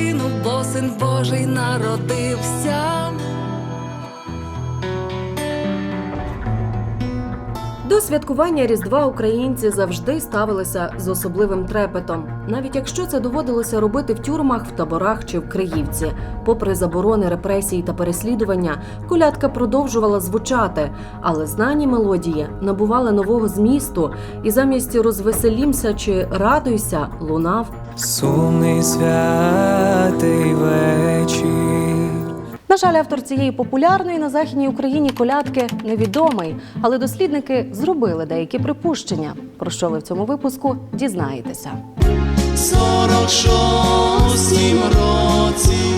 дитину, бо син Божий народився. Святкування Різдва українці завжди ставилися з особливим трепетом, навіть якщо це доводилося робити в тюрмах, в таборах чи в Криївці. Попри заборони репресій та переслідування, колядка продовжувала звучати, але знані мелодії набували нового змісту, і замість розвеселімся чи радуйся лунав Сумний святий вечір. На жаль, автор цієї популярної на західній Україні колядки невідомий, але дослідники зробили деякі припущення. Про що ви в цьому випуску дізнаєтеся? Сорок шостім році,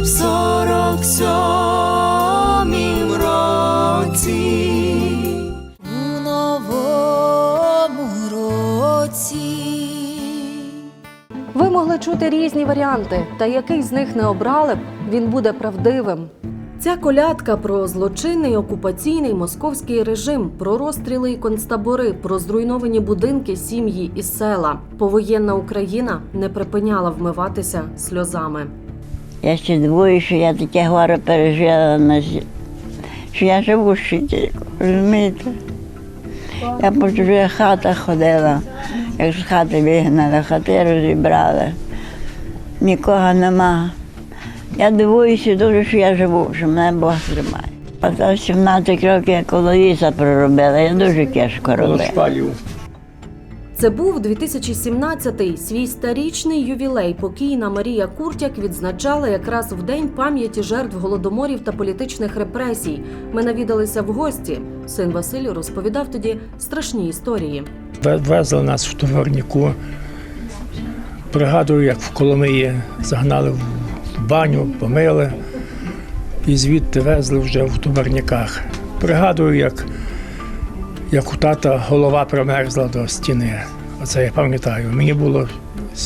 в сорок сьомім році, у новому році. Ви могли чути різні варіанти, та який з них не обрали б, він буде правдивим. Ця колядка про злочинний окупаційний московський режим, про розстріли і концтабори, про зруйновані будинки, сім'ї і села. Повоєнна Україна не припиняла вмиватися сльозами. Я ще дивую, що я таке горе пережила на що я живу ще розумієте? Я по чужих хатах ходила, як з хати вигнали, хати розібрали. Нікого нема. Я дивуюся дуже, що я живу, що мене Бог тримає. А то 17 років я коло віса проробила, я дуже тяжко робила. Це був 2017-й. Свій старічний ювілей покійна Марія Куртяк відзначала якраз в день пам'яті жертв голодоморів та політичних репресій. Ми навідалися в гості. Син Василь розповідав тоді страшні історії. Везли нас в товарнику. Пригадую, як в Коломиї загнали в баню, помили і звідти везли вже в товарниках. Пригадую, як, як у тата голова промерзла до стіни. Оце я пам'ятаю. Мені було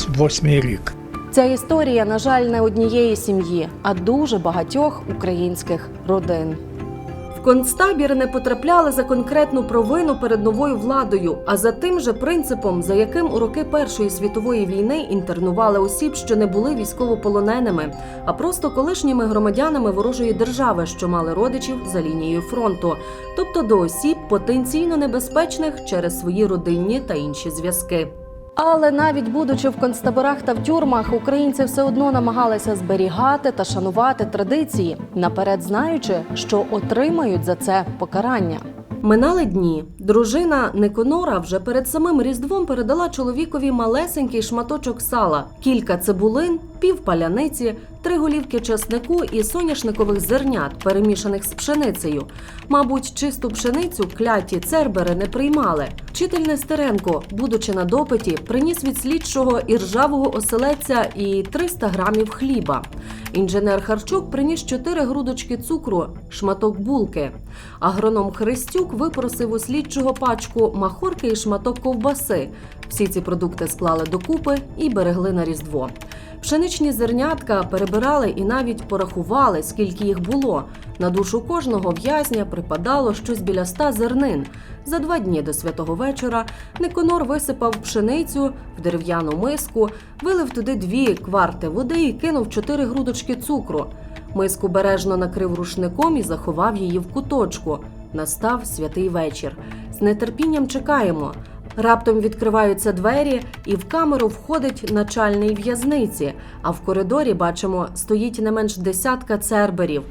восьмий рік. Ця історія, на жаль, не однієї сім'ї, а дуже багатьох українських родин. Концтабір не потрапляли за конкретну провину перед новою владою, а за тим же принципом, за яким у роки Першої світової війни інтернували осіб, що не були військовополоненими, а просто колишніми громадянами ворожої держави, що мали родичів за лінією фронту, тобто до осіб потенційно небезпечних через свої родинні та інші зв'язки. Але навіть будучи в концтаборах та в тюрмах, українці все одно намагалися зберігати та шанувати традиції, наперед знаючи, що отримають за це покарання. Минали дні. Дружина Никонора вже перед самим різдвом передала чоловікові малесенький шматочок сала, кілька цибулин, пів паляниці, три голівки чеснику і соняшникових зернят, перемішаних з пшеницею. Мабуть, чисту пшеницю кляті цербери не приймали. Вчитель Нестеренко, будучи на допиті, приніс від слідчого іржавого оселедця і 300 грамів хліба. Інженер Харчук приніс 4 грудочки цукру, шматок булки. Агроном Христюк випросив у слідчого пачку махорки і шматок ковбаси. Всі ці продукти склали докупи і берегли на різдво. Пшеничні зернятка перебирали і навіть порахували, скільки їх було. На душу кожного в'язня припадало щось біля ста зернин. За два дні до святого вечора Никонор висипав пшеницю в дерев'яну миску, вилив туди дві кварти води і кинув чотири грудочки цукру. Миску бережно накрив рушником і заховав її в куточку. Настав святий вечір. З нетерпінням чекаємо. Раптом відкриваються двері, і в камеру входить начальний в'язниці. А в коридорі бачимо, стоїть не менш десятка церберів.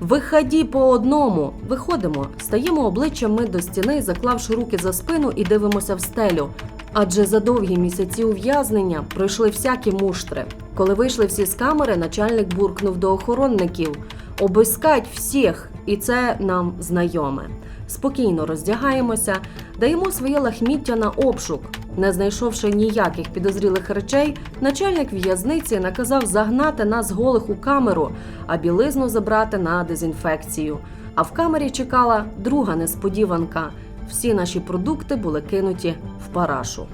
Виході по одному. Виходимо, стаємо обличчям ми до стіни, заклавши руки за спину і дивимося в стелю. Адже за довгі місяці ув'язнення пройшли всякі муштри. Коли вийшли всі з камери, начальник буркнув до охоронників: обискать всіх, і це нам знайоме. Спокійно роздягаємося, даємо своє лахміття на обшук. Не знайшовши ніяких підозрілих речей, начальник в'язниці наказав загнати нас голих у камеру, а білизну забрати на дезінфекцію. А в камері чекала друга несподіванка. Всі наші продукти були кинуті в парашу.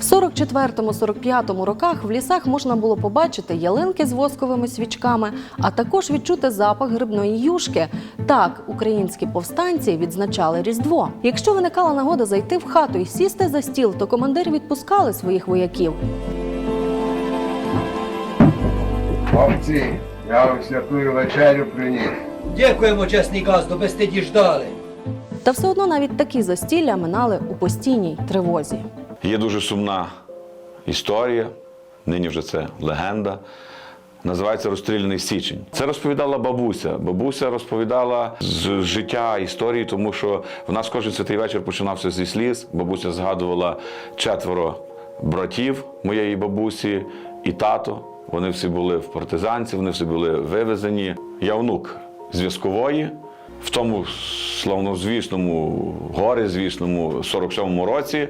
В 44-45 роках в лісах можна було побачити ялинки з восковими свічками, а також відчути запах грибної юшки. Так українські повстанці відзначали Різдво. Якщо виникала нагода зайти в хату і сісти за стіл, то командири відпускали своїх вояків. Хлопці, я вам святую вечерю приніс. Дякуємо, чесний газду, без ти діждали. Та все одно навіть такі застілля минали у постійній тривозі. Є дуже сумна історія, нині вже це легенда. Називається Розстріляний січень. Це розповідала бабуся. Бабуся розповідала з життя історії, тому що в нас кожен святий вечір починався зі сліз. Бабуся згадувала четверо братів моєї бабусі і тато. Вони всі були в партизанці, вони всі були вивезені. Я внук зв'язкової. В тому славнозвісному, горизвісному 47-му році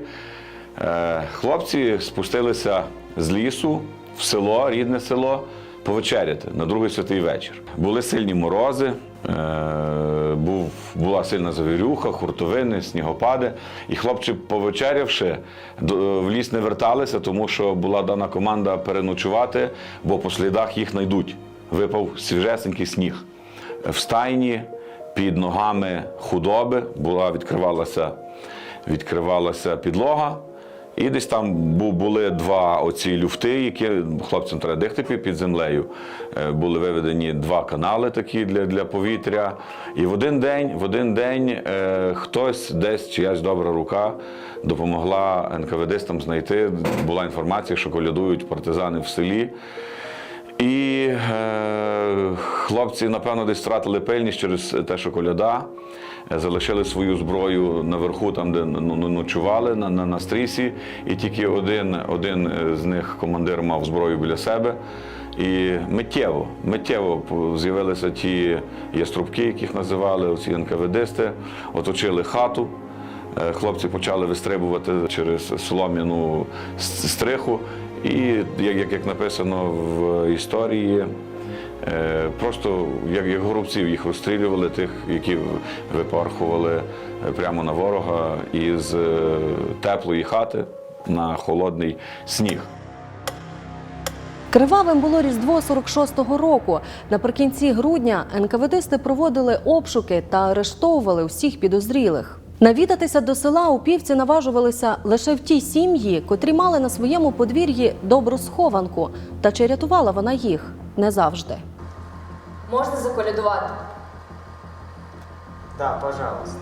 хлопці спустилися з лісу в село, рідне село, повечеряти на другий святий вечір. Були сильні морози, е, був, була сильна завірюха, хуртовини, снігопади. І хлопці, повечерявши, в ліс не верталися, тому що була дана команда переночувати, бо по слідах їх знайдуть. Випав свіжесенький сніг. В стайні під ногами худоби була, відкривалася, відкривалася підлога. І десь там були два оці люфти, які хлопцям треба дихати під- землею. Е, Були виведені два канали такі для, для повітря. І в один день, в один день е, хтось десь чиясь добра рука допомогла НКВДистам знайти. Була інформація, що колядують партизани в селі. І е, хлопці, напевно, десь втратили пильність через те, що коляда. Залишили свою зброю наверху, там, де ну, ну, ночували на, на, на стрісі. І тільки один, один е, з них, командир, мав зброю біля себе. І миттєво, миттєво з'явилися ті яструбки, яких називали, оці НКВДисти, оточили хату. Е, Хлопці почали вистрибувати через солом'яну стриху. І як, як, написано в історії, просто як, як горобців їх розстрілювали, тих, які випархували е, прямо на ворога із е, теплої хати на холодний сніг. Кривавим було Різдво 46-го року. Наприкінці грудня НКВДсти проводили обшуки та арештовували усіх підозрілих. Навідатися до села упівці наважувалися лише в ті сім'ї, котрі мали на своєму подвір'ї добру схованку. Та чи рятувала вона їх не завжди. Можна заколядувати? Да, пожалуйста.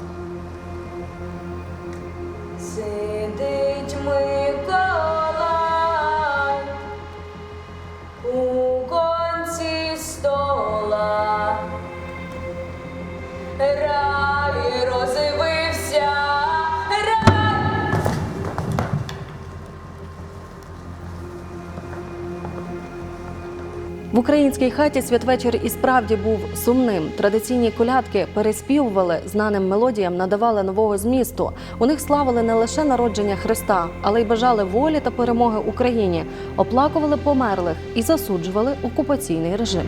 Сидить Миколай у конці стола. Рай розвився, українській хаті святвечір і справді був сумним. Традиційні колядки переспівували знаним мелодіям, надавали нового змісту. У них славили не лише народження Христа, але й бажали волі та перемоги Україні, оплакували померлих і засуджували окупаційний режим.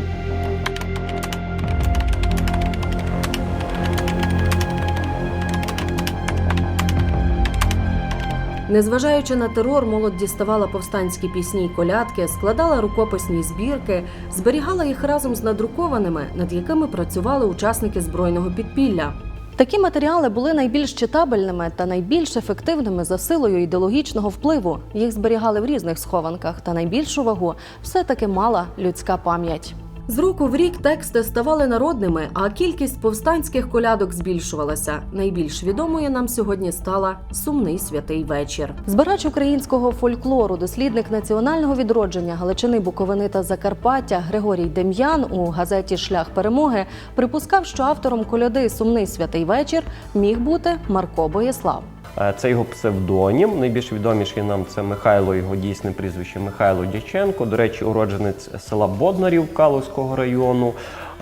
Незважаючи на терор, молодь діставала повстанські пісні й колядки, складала рукописні збірки, зберігала їх разом з надрукованими, над якими працювали учасники збройного підпілля. Такі матеріали були найбільш читабельними та найбільш ефективними за силою ідеологічного впливу. Їх зберігали в різних схованках, та найбільшу вагу все-таки мала людська пам'ять. З року в рік тексти ставали народними, а кількість повстанських колядок збільшувалася. Найбільш відомою нам сьогодні стала сумний святий вечір. Збирач українського фольклору, дослідник національного відродження Галичини, Буковини та Закарпаття Григорій Дем'ян у газеті Шлях перемоги припускав, що автором коляди Сумний святий вечір міг бути Марко Боєслав. Е, Це його псевдонім. Найбільш відоміший нам це Михайло, його дійсне прізвище Михайло Дяченко. До речі, уродженець села Боднарів Калузького району.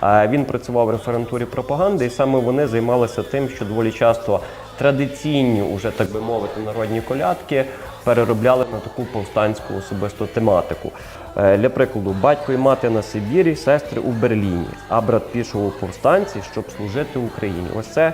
Е, Він працював в референтурі пропаганди, і саме вони займалися тим, що доволі часто традиційні, уже так би мовити, народні колядки переробляли на таку повстанську особисту тематику. Е, Для прикладу, батько і мати на Сибірі, сестри у Берліні, а брат пішов у повстанці, щоб служити Україні. Ось це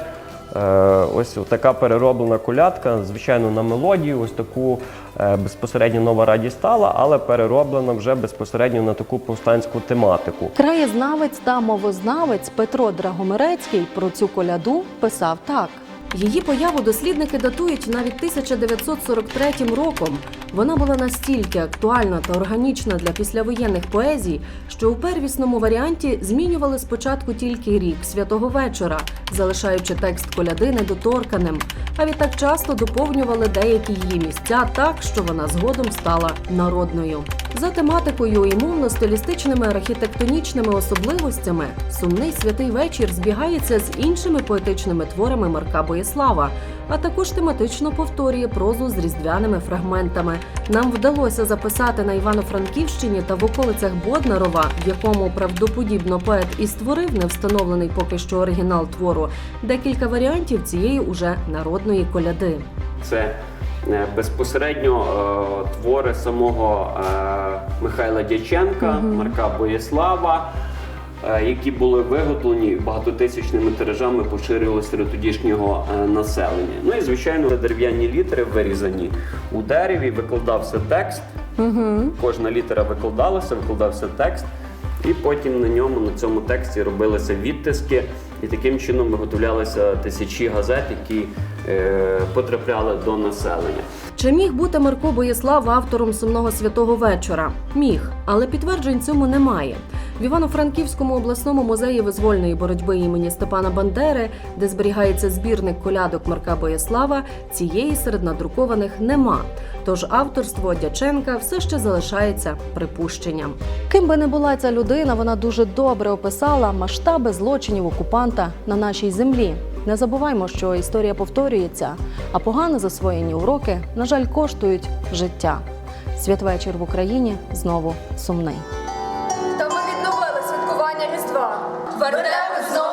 Ось така перероблена колядка, звичайно, на мелодію, ось таку е, безпосередньо нова раді стала, але перероблена вже безпосередньо на таку повстанську тематику. Краєзнавець та мовознавець Петро Драгомирецький про цю коляду писав так. Її появу дослідники датують навіть 1943 роком. Вона була настільки актуальна та органічна для післявоєнних поезій, що у первісному варіанті змінювали спочатку тільки рік святого вечора, залишаючи текст коляди недоторканим. А відтак часто доповнювали деякі її місця так, що вона згодом стала народною. За тематикою і мовно-стилістичними архітектонічними особливостями сумний святий вечір збігається з іншими поетичними творами Марка Боєслава, а також тематично повторює прозу з різдвяними фрагментами. Нам вдалося записати на Івано-Франківщині та в околицях Боднарова, в якому правдоподібно поет і створив невстановлений поки що оригінал твору, декілька варіантів цієї уже народної коляди. Це безпосередньо е, твори самого е, Михайла Дяченка, Марка Боєслава, е, які були виготовлені багатотисячними тиражами, поширювалися серед тодішнього е, населення. Ну і звичайно, дерев'яні літери вирізані у дереві, викладався текст. Кожна літера викладалася, викладався текст, і потім на ньому, на цьому тексті робилися відтиски, і таким чином виготовлялися тисячі газет, які е, потрапляли до населення. Чи міг бути Марко Боєслав автором сумного святого вечора? Міг, але підтверджень цьому немає. В Івано-Франківському обласному музеї визвольної боротьби імені Степана Бандери, де зберігається збірник колядок Марка Боєслава, цієї серед надрукованих нема. Тож авторство Дяченка все ще залишається припущенням. Ким би не була ця людина, вона дуже добре описала масштаби злочинів окупанта на нашій землі. Не забуваймо, що історія повторюється, а погано засвоєні уроки, на жаль, коштують життя. Святвечір в Україні знову сумний. Та ми відновили святкування Різдва. Вернемо знову